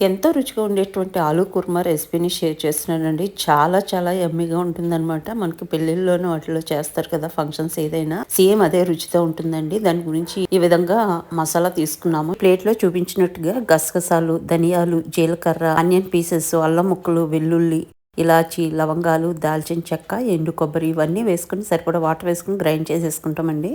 ఎంతో రుచిగా ఉండేటువంటి ఆలు కుర్మా రెసిపీని షేర్ చేస్తున్నానండి. చాలా చాలా ఎమ్మిగా ఉంటుందన్నమాట. మనకి పెళ్ళిళ్ళలోనూ వాటిలో చేస్తారు కదా ఫంక్షన్స్ ఏదైనా. సేమ్ అదే రుచితో ఉంటుందండి. దాని గురించి ఈ విధంగా మసాలా తీసుకున్నాము. ప్లేట్లో చూపించినట్టుగా గసగసాలు ధనియాలు జీలకర్ర ఆనియన్ పీసెస్ అల్లం ముక్కలు వెల్లుల్లి ఇలాచి లవంగాలు దాల్చిన చెక్క ఎండు కొబ్బరి ఇవన్నీ వేసుకుని సరిపడా వాటర్ వేసుకుని గ్రైండ్ చేసేసుకుంటామండి.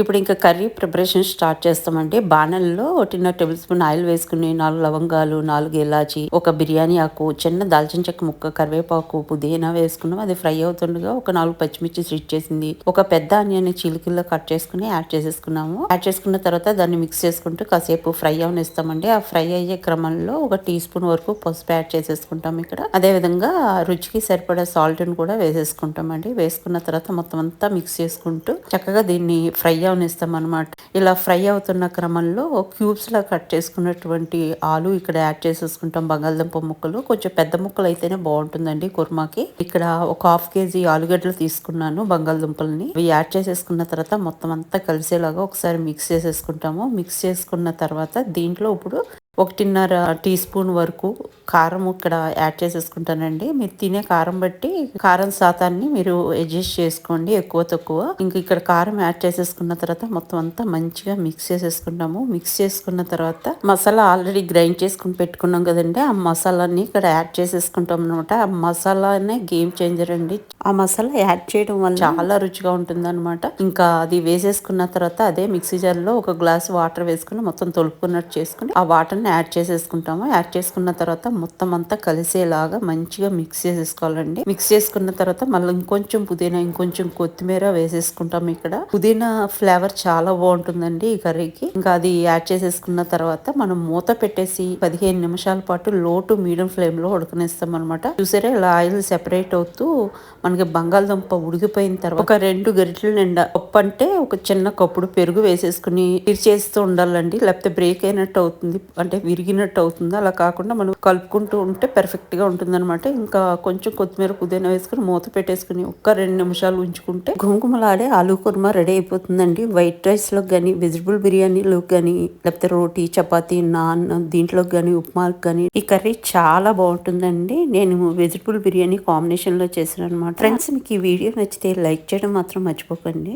ఇప్పుడు ఇంకా కర్రీ ప్రిపరేషన్ స్టార్ట్ చేస్తామండి. బాణల్లో ఒకటిన్నర టేబుల్ స్పూన్ ఆయిల్ వేసుకుని నాలుగు లవంగాలు నాలుగు ఇలాచి ఒక బిర్యానీ ఆకు చిన్న దాల్చిన చెక్క ముక్క కరివేపాకు పుదీనా వేసుకున్నాం. అది ఫ్రై అవుతుండగా ఒక నాలుగు పచ్చిమిర్చి స్విచ్ చేసింది. ఒక పెద్ద ఆనియన్ చిలికల్లో కట్ చేసుకుని యాడ్ చేసేసుకున్నాము. యాడ్ చేసుకున్న తర్వాత దాన్ని మిక్స్ చేసుకుంటూ కాసేపు ఫ్రై అవనిస్తామండి. ఆ ఫ్రై అయ్యే క్రమంలో ఒక టీ స్పూన్ వరకు పసుపు యాడ్ చేసేసుకుంటాం ఇక్కడ. అదే విధంగా రుచికి సరిపడా సాల్ట్ని కూడా వేసేసుకుంటామండి. వేసుకున్న తర్వాత మొత్తం అంతా మిక్స్ చేసుకుంటూ చక్కగా దీన్ని ఫ్రై అవనిస్తాం అనమాట ఇలా ఫ్రై అవుతున్న క్రమంలో క్యూబ్స్లా కట్ చేసుకున్నటువంటి ఆలు ఇక్కడ యాడ్ చేసేసుకుంటాం. బంగాళదుంప ముక్కలు. కొంచెం పెద్ద ముక్కలు అయితేనే బాగుంటుందండి కుర్మాకి. ఇక్కడ ఒక హాఫ్ కేజీ ఆలుగడ్డలు తీసుకున్నాను బంగాళదుంపల్ని. ఇవి యాడ్ చేసేసుకున్న తర్వాత మొత్తం అంతా కలిసేలాగా ఒకసారి మిక్స్ చేసేసుకుంటాము. మిక్స్ చేసుకున్న తర్వాత దీంట్లో ఇప్పుడు ఒకటిన్నర టీ స్పూన్ వరకు కారం ఇక్కడ యాడ్ చేసేసుకుంటానండి. మీరు తినే కారం బట్టి కారం శాతాన్ని మీరు అడ్జస్ట్ చేసుకోండి ఎక్కువ తక్కువ. ఇంక ఇక్కడ కారం యాడ్ చేసేసుకున్న తర్వాత మొత్తం అంతా మంచిగా మిక్స్ చేసేసుకుంటాము మిక్స్ చేసుకున్న తర్వాత మసాలా ఆల్రెడీ గ్రైండ్ చేసుకుని పెట్టుకున్నాం కదండి. ఆ మసాలాని ఇక్కడ యాడ్ చేసేసుకుంటాం అనమాట ఆ మసాలానే గేమ్ చేంజర్ అండి. ఆ మసాలా యాడ్ చేయడం వల్ల చాలా రుచిగా ఉంటుంది అనమాట ఇంకా అది వేసేసుకున్న తర్వాత అదే మిక్సీ జార్లో ఒక గ్లాస్ వాటర్ వేసుకుని మొత్తం తొలుపుకున్నట్టు చేసుకుని ఆ వాటర్ యాడ్ చేసేసుకుంటాము యాడ్ చేసుకున్న తర్వాత మొత్తం అంతా కలిసేలాగా మంచిగా మిక్స్ చేసేసుకోవాలండి. మిక్స్ చేసుకున్న తర్వాత మళ్ళీ ఇంకొంచెం పుదీనా ఇంకొంచెం కొత్తిమీర వేసేసుకుంటాం ఇక్కడ. పుదీనా ఫ్లేవర్ చాలా బాగుంటుందండి ఈ కర్రీకి. ఇంకా అది యాడ్ చేసేసుకున్న తర్వాత మనం మూత పెట్టేసి పదిహేను నిమిషాల పాటు లో టు మీడియం ఫ్లేమ్లో ఉడకనిస్తాం అనమాట చూసారా ఇలా ఆయిల్ సెపరేట్ అవుతూ మనకి బంగాళదుంప ఉడికిపోయిన తర్వాత ఒక రెండు గరిటెల నిండా ఉప్పు అంటే ఒక చిన్న కప్పుడు పెరుగు వేసేసుకుని చేస్తూ ఉండాలండి. లేకపోతే బ్రేక్ అయినట్టు అవుతుంది. అంటే అంటే విరిగినట్టు అవుతుంది. అలా కాకుండా మనం కలుపుకుంటూ ఉంటే పర్ఫెక్ట్గా ఉంటుందన్నమాట. ఇంకా కొంచెం కొత్తిమీర పుదీనా వేసుకుని మూత పెట్టేసుకుని ఒక్క రెండు నిమిషాలు ఉంచుకుంటే ఘుమఘుమలాడే ఆలూ కుర్మా రెడీ అయిపోతుందండి. వైట్ రైస్లో కానీ వెజిటబుల్ బిర్యానీలో కానీ లేకపోతే రోటీ చపాతీ నాన్ దీంట్లోకి కానీ ఉప్మాకి కానీ ఈ కర్రీ చాలా బాగుంటుందండి. నేను వెజిటబుల్ బిర్యానీ కాంబినేషన్లో చేశాను అనమాట ఫ్రెండ్స్ మీకు ఈ వీడియో నచ్చితే లైక్ చేయడం మాత్రం మర్చిపోకండి.